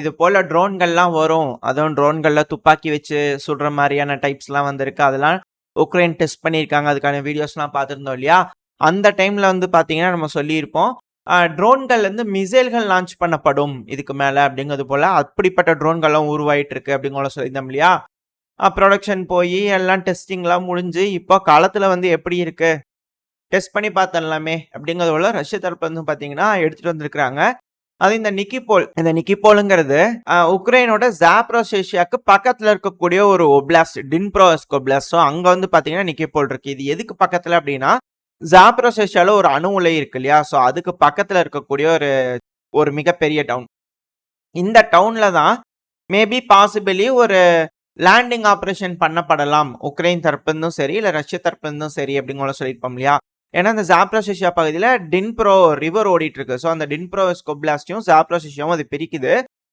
இது போல ட்ரோன்கள்லாம் வரும். அதுவும் ட்ரோன்களில் துப்பாக்கி வச்சு சுடுற மாதிரியான டைப்ஸ்லாம் வந்திருக்கு. அதெல்லாம் உக்ரைன் டெஸ்ட் பண்ணியிருக்காங்க. அதுக்கான வீடியோஸ்லாம் பார்த்துருந்தோம் இல்லையா? அந்த டைமில் வந்து பார்த்தீங்கன்னா, நம்ம சொல்லியிருப்போம். ட்ரோன்கள்லேருந்து மிசைல்கள் லான்ச் பண்ணப்படும் இதுக்கு மேலே அப்படிங்கிறது போல் அப்படிப்பட்ட ட்ரோன்கள்லாம் உருவாயிட்டு இருக்கு அப்படிங்கிற சொல்லியிருந்தோம் இல்லையா? ப்ரொடக்ஷன் போய் எல்லாம் டெஸ்டிங்லாம் முடிஞ்சு, இப்போ காலத்தில் வந்து எப்படி இருக்குது டெஸ்ட் பண்ணி பார்த்தலாமே அப்படிங்கிறது போல ரஷ்ய தரப்பு வந்து பார்த்தீங்கன்னா, எடுத்துகிட்டு வந்திருக்கிறாங்க. அது இந்த நிக்கிபோல். இந்த நிக்கிபோலுங்கிறது உக்ரைனோட ஜாப்ரோசேஷியாக்கு பக்கத்துல இருக்கக்கூடிய ஒரு ஒப்ளாஸ்ட் டின்ப்ரோஸ்க் ஒப்லாஸ்ட். ஸோ அங்க வந்து பாத்தீங்கன்னா நிக்கிபோல் இருக்கு. இது எதுக்கு பக்கத்துல அப்படின்னா, ஜாப்ரோசேஷியால ஒரு அணு உலை இருக்கு இல்லையா? ஸோ அதுக்கு பக்கத்துல இருக்கக்கூடிய ஒரு ஒரு மிகப்பெரிய டவுன். இந்த டவுன்ல தான் மேபி பாசிபிளி ஒரு லேண்டிங் ஆப்ரேஷன் பண்ணப்படலாம். உக்ரைன் தரப்புலருந்தும் சரி, இல்லை ரஷ்ய தரப்புலருந்தும் சரி அப்படிங்கிற சொல்லியிருப்போம் இல்லையா? ஏன்னா, இந்த ஜாப்ரோசேஷியா பகுதியில் டின்ப்ரோ ரிவர் ஓடிட்டு இருக்கு. ஸோ அந்த டின்ப்ரோ ஸ்கோப்ளாஸ்டியும் ஜாப்ரோசேஷியாவும் அது பிரிக்குது.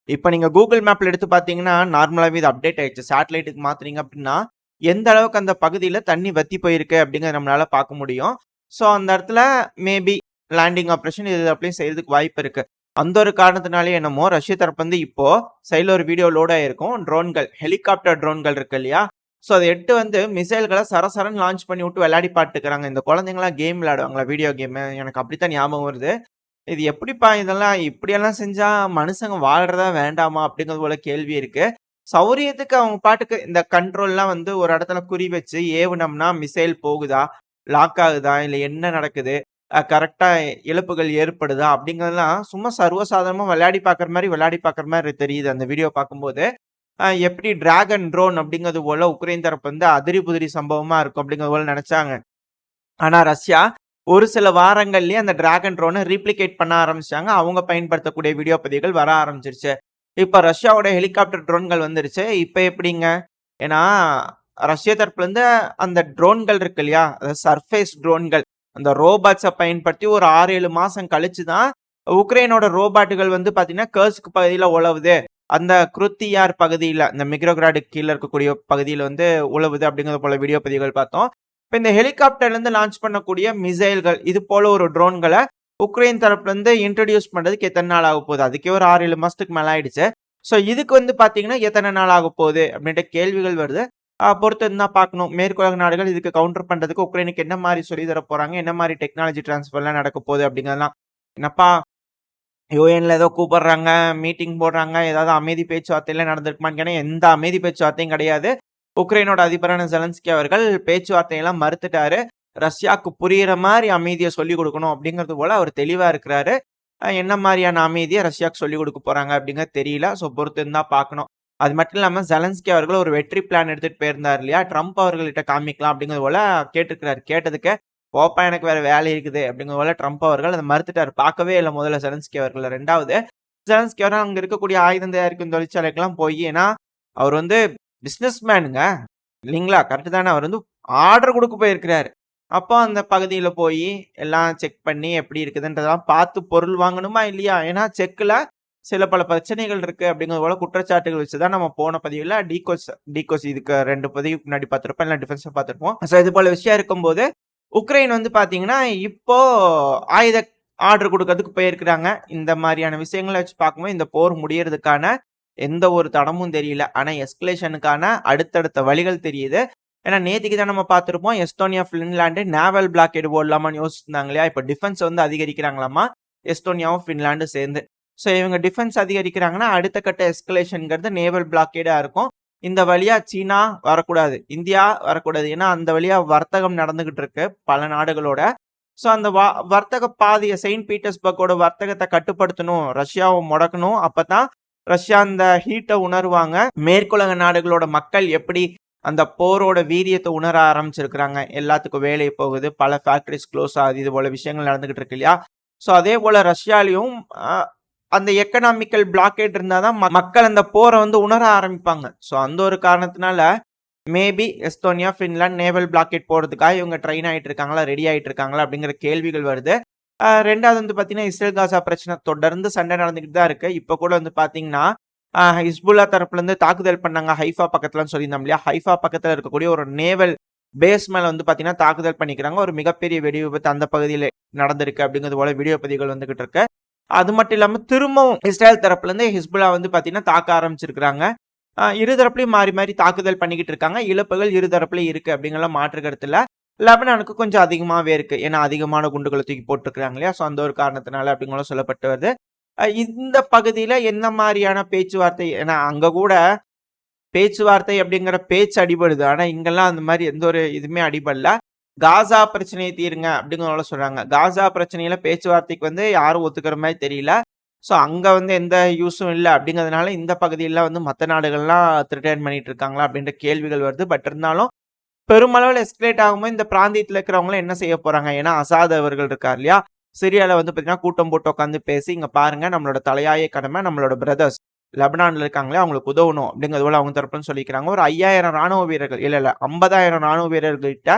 இப்போ நீங்கள் கூகுள் மேப்பில் எடுத்து பார்த்தீங்கன்னா, நார்மலாகவே இது அப்டேட் ஆயிடுச்சு. சேட்டலைட்டுக்கு மாற்றுறீங்க அப்படின்னா, எந்த அளவுக்கு அந்த பகுதியில் தண்ணி வத்தி போயிருக்கு அப்படிங்கிறத நம்மளால பார்க்க முடியும். ஸோ அந்த இடத்துல மேபி லேண்டிங் ஆப்ரேஷன் இது அப்படியும் செய்யறதுக்கு வாய்ப்பு இருக்கு. அந்த ஒரு காரணத்தினாலே என்னமோ ரஷ்ய தரப்பு வந்து இப்போ சைடில் ஒரு வீடியோ லோட் ஆயிருக்கும். ட்ரோன்கள், ஹெலிகாப்டர் ட்ரோன்கள் இருக்கு இல்லையா? ஸோ அது எட்டு வந்து மிசைல்களை சரசரன் லான்ச் பண்ணி விட்டு விளையாடி பாட்டுக்கிறாங்க இந்த குழந்தைங்கலாம் கேம் விளையாடுவாங்களா வீடியோ கேமு. எனக்கு அப்படித்தான் ஞாபகம் வருது. இது எப்படிப்பா இதெல்லாம் இப்படியெல்லாம் செஞ்சால் மனுஷங்க வாழ்கிறதா வேண்டாமா? அப்படிங்கிறது போல கேள்வி இருக்குது சௌரியத்துக்கு அவங்க பாட்டுக்கு இந்த கண்ட்ரோல்லாம் வந்து ஒரு இடத்துல குறி வச்சு ஏவுனோம்னா மிசைல் போகுதா? லாக் ஆகுதா? இல்லை என்ன நடக்குது? கரெக்டாக இழப்புகள் ஏற்படுதா? அப்படிங்கிறதெல்லாம் சும்மா சர்வசாதாரணமா விளையாடி பார்க்குற மாதிரி விளையாடி பார்க்குற மாதிரி தெரியுது அந்த வீடியோ பார்க்கும்போது. எப்படி டிராகன் ட்ரோன் அப்படிங்கிறது போல உக்ரைன் தரப்பு வந்து அதிரி புதிரி சம்பவமாக இருக்கும் அப்படிங்கிறது போல நினச்சாங்க ஆனால் ரஷ்யா ஒரு சில வாரங்கள்லேயே அந்த டிராகன் ட்ரோனை ரீப்ளிகேட் பண்ண ஆரம்பிச்சாங்க அவங்க பயன்படுத்தக்கூடிய வீடியோ பதிவுகள் வர ஆரம்பிச்சிருச்சு இப்போ ரஷ்யாவோட ஹெலிகாப்டர் ட்ரோன்கள் வந்துருச்சு. இப்போ எப்படிங்க? ஏன்னா, ரஷ்ய தரப்புலேருந்து அந்த ட்ரோன்கள் இருக்கு இல்லையா? அதாவது சர்ஃபேஸ் ட்ரோன்கள். அந்த ரோபாட்ஸை பயன்படுத்தி ஒரு ஆறு ஏழு மாதம் கழிச்சு தான் உக்ரைனோட ரோபாட்டுகள் வந்து பார்த்தீங்கன்னா, கேர்ஸ்க்கு பகுதியில் உழவுது அந்த குருத்தியார் பகுதியில் இந்த மிக்ரோகிராடு கீழே இருக்கக்கூடிய பகுதியில் வந்து உழவுது அப்படிங்கிறது போல வீடியோ பதிவுகள் பார்த்தோம். இப்போ இந்த ஹெலிகாப்டர்லேருந்து லான்ச் பண்ணக்கூடிய மிசைல்கள், இது போல ஒரு ட்ரோன்களை உக்ரைன் தரப்புலேருந்து இன்ட்ரடியூஸ் பண்ணுறதுக்கு எத்தனை நாள் ஆகப்போகுது? அதுக்கே ஒரு 6, 7 மாசத்துக்கு மேலே ஆயிடுச்சு. ஸோ இதுக்கு வந்து பார்த்தீங்கன்னா, எத்தனை நாள் ஆகப்போகுது? அப்படின்ட்டு கேள்விகள் வருது. பொறுத்து தான் பார்க்கணும். மேற்குலக நாடுகள் இதுக்கு கவுண்டர் பண்ணுறதுக்கு உக்ரைனுக்கு என்ன மாதிரி சொல்லி தர போகிறாங்க என்ன மாதிரி டெக்னாலஜி டிரான்ஸ்ஃபர்லாம் நடக்க போகுது? அப்படிங்கிறதுலாம் என்னப்பா யுஎன்ல ஏதோ கூப்பிடுறாங்க, மீட்டிங் போடுறாங்க. ஏதாவது அமைதி பேச்சுவார்த்தைலாம் நடந்திருக்குமான்னு கேட்டால் எந்த அமைதி பேச்சுவார்த்தையும் கிடையாது. உக்ரைனோட அதிபரான ஜெலன்ஸ்கி அவர்கள் பேச்சுவார்த்தையெல்லாம் மறுத்துட்டாரு. ரஷ்யாவுக்கு புரியுற மாதிரி அமைதியை சொல்லிக் கொடுக்கணும் அப்படிங்கிறது போல அவர் தெளிவாக இருக்கிறாரு. என்ன மாதிரியான அமைதியை ரஷ்யாவுக்கு சொல்லிக் கொடுக்க போறாங்க அப்படிங்கிறது தெரியல. ஸோ பொறுத்து இருந்தால் தான் பார்க்கணும். அது மட்டும் இல்லாமல் ஜெலன்ஸ்கி அவர்கள் ஒரு வெற்றி பிளான் எடுத்துகிட்டு போயிருந்தார் இல்லையா? ட்ரம்ப் அவர்கள்ட்ட காமிக்கலாம் அப்படிங்கிறது போல கேட்டிருக்கிறார் கேட்டதுக்கு, "போப்பா எனக்கு வேற வேலை இருக்குது" அப்படிங்கிறது போல ட்ரம்ப் அவர்கள் அதை மறுத்துட்டார் பார்க்கவே இல்லை முதல்ல ஜெலன்ஸ்கி அவர்கள் ரெண்டாவது ஜெலன்ஸ்கி அவர்கள் அங்கே இருக்கக்கூடிய ஆயுதம் தயாரிக்கும் தொழிற்சாலைக்கெல்லாம் போய் ஏன்னா, அவர் வந்து பிஸ்னஸ் மேனுங்க. இல்லைங்களா கரெக்டு தானே? அவர் வந்து ஆர்டர் கொடுக்க போயிருக்கிறாரு. அப்போ அந்த பகுதியில் போய் எல்லாம் செக் பண்ணி எப்படி இருக்குதுன்றதெல்லாம் பார்த்து பொருள் வாங்கணுமா? இல்லையா? ஏன்னா செக்கில் சில பல பிரச்சனைகள் இருக்குது அப்படிங்கிறது போல குற்றச்சாட்டுகள் வச்சு தான் நம்ம போன பதிவில் டீகோஸ் டீகோஸ் இதுக்கு ரெண்டு பதிவுக்கு முன்னாடி பார்த்துருப்போம் இல்லை டிஃபென்ஸை பார்த்துருப்போம் ஸோ இது போல விஷயம் இருக்கும்போது, உக்ரைன் வந்து பார்த்தீங்கன்னா, இப்போ ஆயுத ஆர்டர் கொடுக்கறதுக்கு போயிருக்கிறாங்க. இந்த மாதிரியான விஷயங்களை வச்சு பார்க்கும்போது, இந்த போர் முடியறதுக்கான எந்த ஒரு தடமும் தெரியல. ஆனால் எஸ்கலேஷனுக்கான அடுத்தடுத்த வழிகள் தெரியுது. ஏன்னா நேற்றுக்கு தான் நம்ம பார்த்துருப்போம் எஸ்டோனியா, ஃபின்லாண்டு நேவல் பிளாக்கேட் போடலாமான்னு யோசிச்சிருந்தாங்க இல்லையா? இப்போ டிஃபென்ஸ் வந்து அதிகரிக்கிறாங்களாமா. எஸ்டோனியாவும், ஃபின்லாண்டும் சேர்ந்து. ஸோ இவங்க டிஃபென்ஸ் அதிகரிக்கிறாங்கன்னா, அடுத்த கட்ட எஸ்கலேஷனுங்கிறது நேவல் பிளாக்கேடாக இருக்கும். இந்த வழியா சீனா வரக்கூடாது. இந்தியா வரக்கூடாது. ஏன்னா அந்த வழியா வர்த்தகம் நடந்துகிட்டு இருக்கு பல நாடுகளோட. ஸோ அந்த வா வர்த்தக பாதையை செயின்ட் பீட்டர்ஸ்பர்க்கோட வர்த்தகத்தை கட்டுப்படுத்தணும். ரஷ்யாவை முடக்கணும். அப்பதான் ரஷ்யா அந்த ஹீட்டை உணருவாங்க. மேற்குலக நாடுகளோட மக்கள் எப்படி அந்த போரோட வீரியத்தை உணர ஆரம்பிச்சிருக்கிறாங்க. எல்லாத்துக்கும் வேலை போகுது. பல ஃபேக்டரிஸ் க்ளோஸ் ஆகுது. இது போல விஷயங்கள் நடந்துகிட்டு இருக்கு இல்லையா? ஸோ அதே போல ரஷ்யாலையும் அந்த எக்கனாமிக்கல் பிளாக்கேட் இருந்தால் தான் மக்கள் அந்த போரை வந்து உணர ஆரம்பிப்பாங்க. ஸோ அந்த ஒரு காரணத்தினால maybe Estonia Finland naval blockade போகிறதுக்காக இவங்க ட்ரெயின் ஆகிட்டு இருக்காங்களா? ரெடி ஆகிட்டு இருக்காங்களா? அப்படிங்கிற கேள்விகள் வருது. ரெண்டாவது வந்து பார்த்தீங்கன்னா, இஸ்ரேல் காசா பிரச்சனை தொடர்ந்து சண்டை நடந்துக்கிட்டு தான் இருக்குது இப்போ கூட வந்து பார்த்தீங்கன்னா, ஹிஸ்புல்லா தரப்புலருந்து தாக்குதல் பண்ணாங்க. ஹைஃபா பக்கத்துலன்னு சொல்லியிருந்தோம் இல்லையா? ஹைஃபா பக்கத்தில் இருக்கக்கூடிய ஒரு நேவல் பேஸ் மேலே வந்து பார்த்தீங்கன்னா, தாக்குதல் பண்ணிக்கிறாங்க. ஒரு மிகப்பெரிய வெடி விபத்து அந்த பகுதியில் நடந்திருக்கு அப்படிங்கிறது போல வீடியோ பதிவுகள் வந்துகிட்டு இருக்கு. அது மட்டும் இல்லாமல் திரும்பவும் இஸ்ரேல் தரப்புலேருந்து ஹிஸ்புல்லா வந்து பார்த்தீங்கன்னா தாக்க ஆரம்பிச்சிருக்கிறாங்க. இருதரப்புலையும் இரு தரப்புலையும் மாறி மாறி தாக்குதல் பண்ணிக்கிட்டு இருக்காங்க. இழப்புகள் இரு இருக்குது இருக்கு அப்படிங்கிற மாற்று கருத்துல லெபனானுக்கு கொஞ்சம் அதிகமாகவே இருக்குது ஏன்னா அதிகமான குண்டுகளை தூக்கி போட்டிருக்கிறாங்க இல்லையா? ஸோ அந்த ஒரு காரணத்தினால அப்படிங்களும் சொல்லப்பட்டு வருது இந்த பகுதியில் என்ன மாதிரியான பேச்சுவார்த்தை? ஏன்னா அங்கே கூட பேச்சுவார்த்தை அப்படிங்கிற பேச்சு அடிபடுது. ஆனால் இங்கெல்லாம் அந்த மாதிரி எந்த ஒரு இதுவுமே அடிபடல. காசா பிரச்சனையை தீருங்க அப்படிங்கிறவங்கள சொல்றாங்க. காசா பிரச்சனையில பேச்சுவார்த்தைக்கு வந்து யாரும் ஒத்துக்கிற மாதிரி தெரியல. ஸோ அங்கே வந்து எந்த யூஸும் இல்லை அப்படிங்கிறதுனால இந்த பகுதியில் வந்து மற்ற நாடுகள்லாம் த்ரிட்டன் பண்ணிட்டு இருக்காங்களா அப்படின்ற கேள்விகள் வருது. பட் இருந்தாலும் பெருமளவில் எஸ்கலேட் ஆகும்போது இந்த பிராந்தியத்தில் இருக்கிறவங்களும் என்ன செய்ய போகிறாங்க ஏன்னா அசாதவர்கள் இருக்கார் இல்லையா? சிரியாவில் வந்து பார்த்தீங்கன்னா கூட்டம் போட்டு உட்காந்து பேசி இங்கே பாருங்க நம்மளோட தலையாய கடமை நம்மளோட பிரதர்ஸ் லெபனானில் இருக்காங்களே அவங்களுக்கு உதவணும். அப்படிங்கிறது போல அவங்க தரப்புன்னு சொல்லிக்கிறாங்க. ஒரு ஐயாயிரம் ராணுவ வீரர்கள் இல்லை இல்லை ஐம்பதாயிரம் ராணுவ வீரர்கள்கிட்ட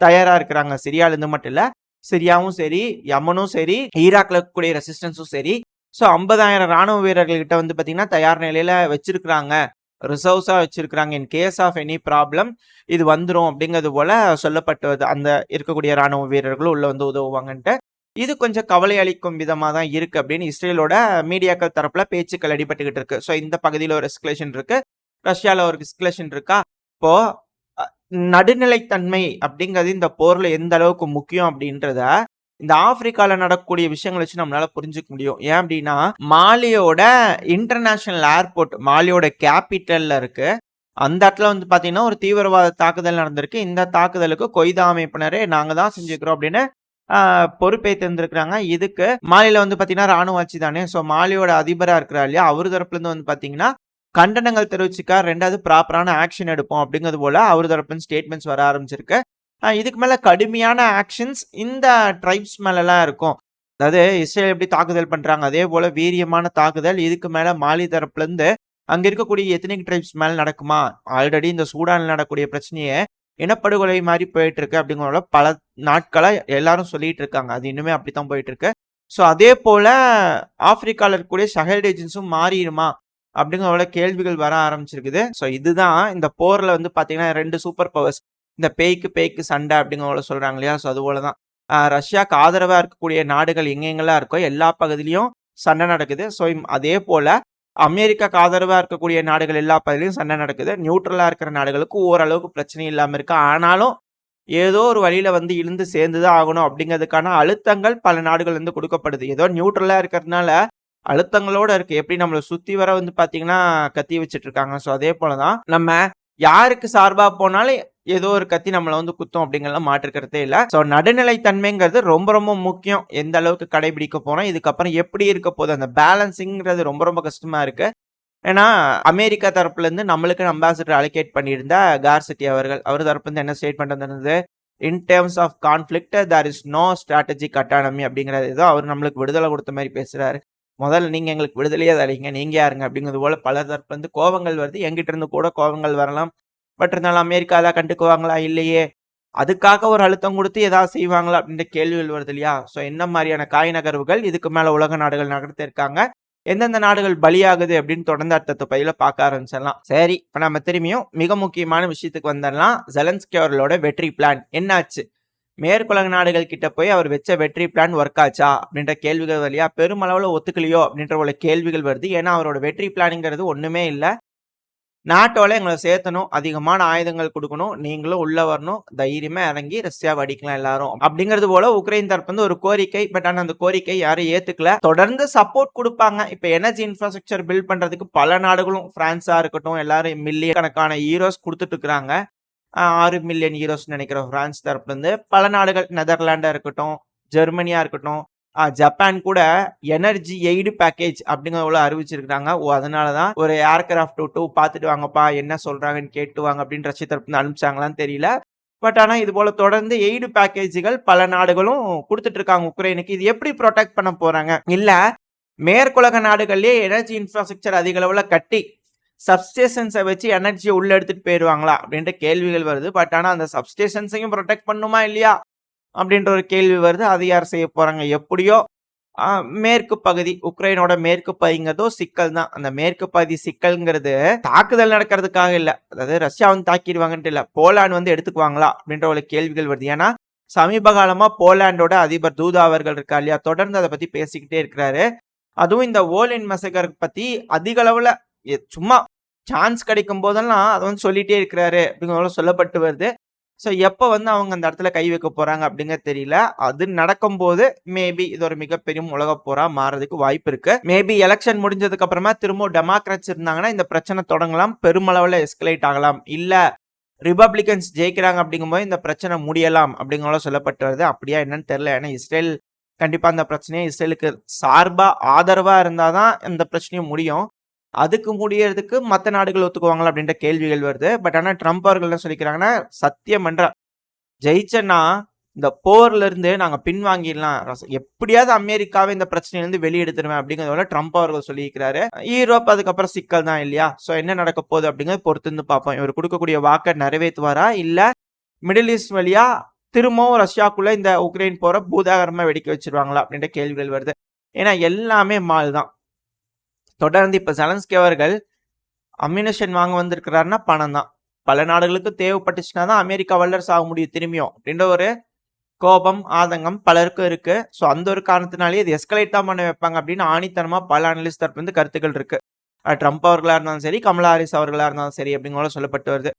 தயாராக இருக்கிறாங்க. சிரியால இருந்து மட்டும் இல்லை சிரியாவும் சரி யமனும் சரி ஈராக்ல இருக்கக்கூடிய ரெசிஸ்டன்ஸும் சரி. ஸோ ஐம்பதாயிரம் ராணுவ வீரர்கள்கிட்ட வந்து பார்த்தீங்கன்னா தயார் நிலையில் வச்சிருக்கிறாங்க. ரிசர்வ்ஸாக வச்சிருக்கிறாங்க. In case of any problem இது வந்துடும் அப்படிங்கிறது போல சொல்லப்பட்டு அந்த இருக்கக்கூடிய ராணுவ வீரர்களும் உள்ளே வந்து உதவுவாங்கன்ட்டு. இது கொஞ்சம் கவலை அளிக்கும் விதமாக தான் இருக்குது அப்படின்னு இஸ்ரேலோட மீடியாக்கள் தரப்பில் பேச்சுக்கள் அடிபட்டுக்கிட்டு இருக்கு. ஸோ இந்த பகுதியில் ஒரு எஸ்கலேஷன் இருக்குது ரஷ்யாவில் ஒரு எஸ்கலேஷன் இருக்கா? இப்போது நடுநிலைத்தன்மை அப்படிங்கிறது இந்த போர்ல எந்த அளவுக்கு முக்கியம் அப்படின்றத இந்த ஆப்பிரிக்கால நடக்கக்கூடிய விஷயங்களை வச்சு நம்மளால புரிஞ்சுக்க முடியும். ஏன் அப்படின்னா மாலியோட இன்டர்நேஷனல் ஏர்போர்ட் மாலியோட கேபிட்டல்ல இருக்கு. அந்த இடத்துல வந்து பாத்தீங்கன்னா ஒரு தீவிரவாத தாக்குதல் நடந்திருக்கு. இந்த தாக்குதலுக்கு கொய்தா அமைப்பினரே நாங்க தான் செஞ்சுக்கிறோம் அப்படின்னு பொறுப்பை பொறுப்பேற்று இதுக்கு மாலியில வந்து பாத்தீங்கன்னா ராணுவ ஆட்சி தானே. ஸோ மாலியோட அதிபரா இருக்கிறா இல்லையா? அவர் தரப்புல இருந்து வந்து பாத்தீங்கன்னா கண்டனங்கள் தெரிவிச்சுக்கா ரெண்டாவது ப்ராப்பரான ஆக்ஷன் எடுப்போம் அப்படிங்கிறது போல அவர் தரப்புல ஸ்டேட்மெண்ட்ஸ் வர ஆரம்பிச்சிருக்கு. இதுக்கு மேலே கடுமையான ஆக்ஷன்ஸ் இந்த ட்ரைப்ஸ் மேலெலாம் இருக்கும். அதாவது இஸ்ரேல் எப்படி தாக்குதல் பண்ணுறாங்க அதே போல் வீரியமான தாக்குதல் இதுக்கு மேலே மாலி தரப்புலேருந்து அங்கே இருக்கக்கூடிய எத்தனிக் ட்ரைப்ஸ் மேலே நடக்குமா? ஆல்ரெடி இந்த சூடானில் நடக்கக்கூடிய பிரச்சனையே இனப்படுகொலை மாதிரி போயிட்டு இருக்கு அப்படிங்கிறத பல நாட்களாக எல்லாரும் சொல்லிட்டு இருக்காங்க. அது இன்னுமே அப்படித்தான் போயிட்டு இருக்கு ஸோ அதே போல் ஆப்பிரிக்காவில் இருக்கக்கூடிய சஹல் ஏஜென்ஸும் மாறிடுமா? அப்படிங்கிற அவ்வளோ கேள்விகள் வர ஆரம்பிச்சிருக்குது. ஸோ இதுதான் இந்த போரில் வந்து பார்த்தீங்கன்னா ரெண்டு சூப்பர் பவர்ஸ் இந்த பேய்க்கு பேய்க்கு சண்டை அப்படிங்கிற சொல்கிறாங்க இல்லையா? ஸோ அதுபோல தான் ரஷ்யாவுக்கு ரஷ்யாக்கு இருக்கக்கூடிய நாடுகள் எங்கெங்கெல்லாம் இருக்கோ எல்லா பகுதியிலையும் சண்டை நடக்குது. ஸோ அதே போல் அமெரிக்காக்கு ஆதரவாக இருக்கக்கூடிய நாடுகள் எல்லா பகுதியிலையும் சண்டை நடக்குது. நியூட்ரலாக இருக்கிற நாடுகளுக்கு ஓரளவுக்கு பிரச்சனை இல்லாமல் இருக்குது ஆனாலும் ஏதோ ஒரு வழியில் வந்து இழுந்து சேர்ந்து தான் ஆகணும் அப்படிங்கிறதுக்கான அழுத்தங்கள் பல நாடுகள் வந்து கொடுக்கப்படுது. ஏதோ நியூட்ரலாக இருக்கிறதுனால அழுத்தங்களோட இருக்கு. எப்படி நம்மளை சுத்தி வர வந்து பாத்தீங்கன்னா கத்தி வச்சுட்டு இருக்காங்க ஸோ அதே போலதான் நம்ம யாருக்கு சார்பா போனாலும் ஏதோ ஒரு கத்தி நம்மளை வந்து குத்தும் அப்படிங்கலாம் மாற்றுக்கிறதே இல்லை. ஸோ நடுநிலை தன்மைங்கிறது ரொம்ப ரொம்ப முக்கியம். எந்த அளவுக்கு கடைபிடிக்க போறோம் இதுக்கப்புறம் எப்படி இருக்க போகுது அந்த பேலன்ஸிங்கிறது ரொம்ப ரொம்ப கஷ்டமா இருக்கு. ஏன்னா அமெரிக்கா தரப்புலேருந்து நம்மளுக்கு அம்பாசிடர் அலோகேட் பண்ணியிருந்த கார்சிட்டி அவர்கள் அவர் தரப்புலேருந்து என்ன ஸ்டேட்மெண்ட் வந்திருந்தது? In terms of conflict there is no strategic autonomy அப்படிங்கிறது ஏதோ அவர் நம்மளுக்கு விடுதலை கொடுத்த மாதிரி பேசுகிறாரு முதல்ல நீங்கள் எங்களுக்கு விடுதலையே தரீங்க. நீங்கள் யாருங்க? அப்படிங்கிறது போல பல தரப்புலேருந்து கோபங்கள் வருது. எங்கிட்ட இருந்து கூட கோபங்கள் வரலாம். பட் இருந்தாலும் அமெரிக்கா அதான் கண்டுக்குவாங்களா? இல்லையே. அதுக்காக ஒரு அழுத்தம் கொடுத்து ஏதாவது செய்வாங்களா? அப்படின்ற கேள்விகள் வருது இல்லையா? ஸோ என்ன மாதிரியான காய் நகர்வுகள் இதுக்கு மேலே உலக நாடுகள் நகர்த்தி இருக்காங்க? எந்தெந்த நாடுகள் பலியாகுது? அப்படின்னு தொடர்ந்து அடுத்த பையில பார்க்க ஆரம்பிச்சிடலாம். சரி இப்போ நம்ம திரும்பியும் மிக முக்கியமான விஷயத்துக்கு வந்துடலாம். ஜெலன்ஸ்கி அவர்களோட வெற்றி பிளான் என்னாச்சு? மேற்குலக நாடுகள் கிட்ட போய் அவர் வச்ச வெற்றி பிளான் ஒர்க் ஆச்சா? அப்படின்ற கேள்விகள் வழியா பெருமளவில் ஒத்துக்கலையோ? அப்படின்ற ஒரு கேள்விகள் வருது. ஏன்னா அவரோட வெற்றி பிளானுங்கிறது ஒன்றுமே இல்லை. நாட்டோல எங்களை சேர்த்தணும். அதிகமான ஆயுதங்கள் கொடுக்கணும். நீங்களும் உள்ள வரணும். தைரியமா இறங்கி ரஷ்யாவை அடிக்கலாம் எல்லாரும். அப்படிங்கிறது போல உக்ரைன் தரப்பு வந்து ஒரு கோரிக்கை. பட் ஆனால் அந்த கோரிக்கை யாரும் ஏத்துக்கல. தொடர்ந்து சப்போர்ட் கொடுப்பாங்க. இப்போ எனர்ஜி இன்ஃப்ராஸ்ட்ரக்சர் பில்ட் பண்றதுக்கு பல நாடுகளும் பிரான்ஸா இருக்கட்டும் எல்லாரும் மில்லியன் கணக்கான ஈரோஸ் கொடுத்துட்டு இருக்கிறாங்க. ஆறு மில்லியன் ஹீரோஸ் நினைக்கிறோம் பிரான்ஸ் தரப்புலேருந்து பல நாடுகள் நெதர்லாண்டாக இருக்கட்டும் ஜெர்மனியாக இருக்கட்டும் ஜப்பான் கூட எனர்ஜி எய்டு பேக்கேஜ் அப்படிங்கிற அறிவிச்சிருக்கிறாங்க. ஓ அதனாலதான் ஒரு ஏர்கிராஃப்ட் விட்டு பார்த்துட்டு வாங்கப்பா என்ன சொல்கிறாங்கன்னு கேட்டு வாங்க அப்படின்னு ரஷ்ய தரப்புலேருந்து அனுப்பிச்சாங்களான்னு தெரியல. பட் ஆனால் இது போல் தொடர்ந்து எய்டு பேக்கேஜுகள் பல நாடுகளும் கொடுத்துட்டு இருக்காங்க உக்ரைனுக்கு. இது எப்படி ப்ரொடெக்ட் பண்ண போகிறாங்க இல்லை மேற்குலக நாடுகள்லேயே எனர்ஜி இன்ஃப்ராஸ்ட்ரக்சர் அதிக அளவில் கட்டி சப்ஸ்டேஷன்ஸை வச்சு எனர்ஜியை உள்ள எடுத்துட்டு போயிடுவாங்களா அப்படின்ற கேள்விகள் வருது. பட் ஆனால் அந்த சப்ஸ்டேஷன்ஸையும் ப்ரொடெக்ட் பண்ணுமா இல்லையா? அப்படின்ற ஒரு கேள்வி வருது. அது யார் செய்ய போகிறாங்க எப்படியோ மேற்கு பகுதி உக்ரைனோட மேற்கு பகுதிங்கிறதோ சிக்கல் தான். அந்த மேற்கு பகுதி சிக்கல்ங்கிறது தாக்குதல் நடக்கிறதுக்காக இல்லை. அதாவது ரஷ்யா வந்து தாக்கிடுவாங்கன்ட்டு இல்லை. போலாண்ட் வந்து எடுத்துக்குவாங்களா? அப்படின்ற ஒரு கேள்விகள் வருது. ஏன்னா சமீப காலமாக போலாண்டோட அதிபர் தூதா அவர்கள் இருக்கா இல்லையா? தொடர்ந்து அதை பற்றி பேசிக்கிட்டே இருக்கிறாரு. அதுவும் இந்த ஓலின் மசகர் பற்றி அதிக அளவில் சும்மா சான்ஸ் கிடைக்கும் போதெல்லாம் அதை வந்து சொல்லிட்டே இருக்கிறாரு அப்படிங்கிறத சொல்லப்பட்டு வருது. ஸோ எப்போ வந்து அவங்க அந்த இடத்துல கை வைக்க போகிறாங்க அப்படிங்க தெரியல. அது நடக்கும்போது மேபி இது ஒரு மிகப்பெரிய உலக போரா மாறுறதுக்கு வாய்ப்பு இருக்கு. மேபி எலெக்ஷன் முடிஞ்சதுக்கு அப்புறமா திரும்பவும் டெமோக்ராட்ஸ் இருந்தாங்கன்னா இந்த பிரச்சனை தொடங்கலாம். பெருமளவில் எஸ்கலேட் ஆகலாம். இல்லை ரிபப்ளிகன்ஸ் ஜெயிக்கிறாங்க அப்படிங்கும்போது இந்த பிரச்சனை முடியலாம் அப்படிங்கிறத சொல்லப்பட்டு வருது. அப்படியா என்னன்னு தெரியல. ஏன்னா இஸ்ரேல் கண்டிப்பாக அந்த பிரச்சனையை இஸ்ரேலுக்கு சார்பாக ஆதரவாக இருந்தால் தான் இந்த பிரச்சனையும் முடியும். அதுக்கு முடியறதுக்கு மற்ற நாடுகள் ஒத்துக்குவாங்களா அப்படின்ற கேள்விகள் வருது. பட் ஆனால் ட்ரம்ப் அவர்கள் என்ன சொல்லிக்கிறாங்கன்னா, சத்தியம் என்ற ஜெயிச்சேன்னா இந்த போர்ல இருந்து நாங்க பின்வாங்கிடலாம். எப்படியாவது அமெரிக்காவை இந்த பிரச்சனையிலிருந்து வெளியெடுத்துருவேன் அப்படிங்கிறத ட்ரம்ப் அவர்கள் சொல்லியிருக்கிறாரு. ஈரோப் அதுக்கப்புறம் சிக்கல் தான் இல்லையா? ஸோ என்ன நடக்க போகுது அப்படிங்கிறத பொறுத்திருந்து பார்ப்போம். இவர் கொடுக்கக்கூடிய வாக்கை நிறைவேற்றுவாரா இல்ல மிடில் ஈஸ்ட் வழியா திரும்பவும் ரஷ்யாக்குள்ள இந்த உக்ரைன் போற பூதாகரமா வெடிக்க வச்சிருவாங்களா அப்படின்ற கேள்விகள் வருது. ஏன்னா எல்லாமே மால் தான். தொடர்ந்து இப்போ செலன்ஸ்கி அவர்கள் அம்யூனிஷன் வாங்க வந்திருக்கிறாருன்னா பணம் தான். பல நாடுகளுக்கு தேவைப்பட்டுச்சுன்னா தான் அமெரிக்கா வல்லரசு ஆக முடியும் திரும்பியும். அப்படின்ற ஒரு கோபம், ஆதங்கம் பலருக்கும் இருக்கு. ஸோ அந்த ஒரு காரணத்தினாலேயே இது எஸ்கலேட் தான் பண்ண வைப்பாங்க அப்படின்னு ஆணித்தனமா பல அனலிஸ்ட் தரப்புலருந்து கருத்துக்கள் இருக்கு. ட்ரம்ப் அவர்களா இருந்தாலும் சரி, கமலா ஹாரிஸ் அவர்களா இருந்தாலும் சரி அப்படிங்கிற சொல்லப்பட்டு வருது.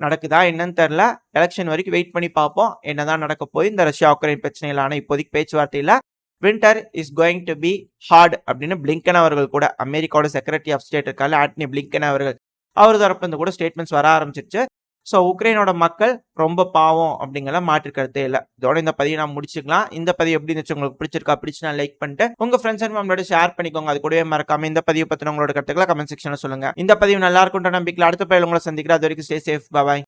நடக்குதா என்னன்னு தெரில எலெக்ஷன் வரைக்கும் வெயிட் பண்ணி பார்ப்போம். என்னதான் நடக்க போய் இந்த ரஷ்யா, உக்ரைன் பிரச்சனையில. ஆனால் இப்போதைக்கு பேச்சுவார்த்தையில் winter is going to be hard அப்படின்னு பிளிங்கன் அவர்கள் கூட அமெரிக்காவோட செக்ரட்டரி ஆஃப் ஸ்டேட் இருக்கார்ல ஆட்னி பிளிங்கன் அவர்கள். அவர் தரப்புலருந்து கூட ஸ்டேட்மெண்ட்ஸ் வர ஆரம்பிச்சிருச்சு. ஸோ உக்ரைனோட மக்கள் ரொம்ப பாவம் அப்படிங்கிற மாற்று கருத்தே இதோட இந்த பதிவை நான் முடிச்சுக்கலாம். இந்த பதிவு எப்படி இருந்துச்சு உங்களுக்கு பிடிச்சிருக்கா? பிடிச்சுனா லைக் பண்ணிட்டு உங்க ஃப்ரெண்ட்ஸ் அண்ட் ஃபேமிலியோட ஷேர் பண்ணிக்கோங்க. அது கூடவே மறக்காம இந்த பதிவு பத்தின உங்களோட கருத்துக்களை கமெண்ட் செக்ஷனில் சொல்லுங்க. இந்த பதிவு நல்லா இருக்குன்ற நம்பிக்கை அடுத்த பதிவுல உங்களை சந்திக்கிறேன். அதுவரைக்கும் ஸ்டே சேஃப். பாய்.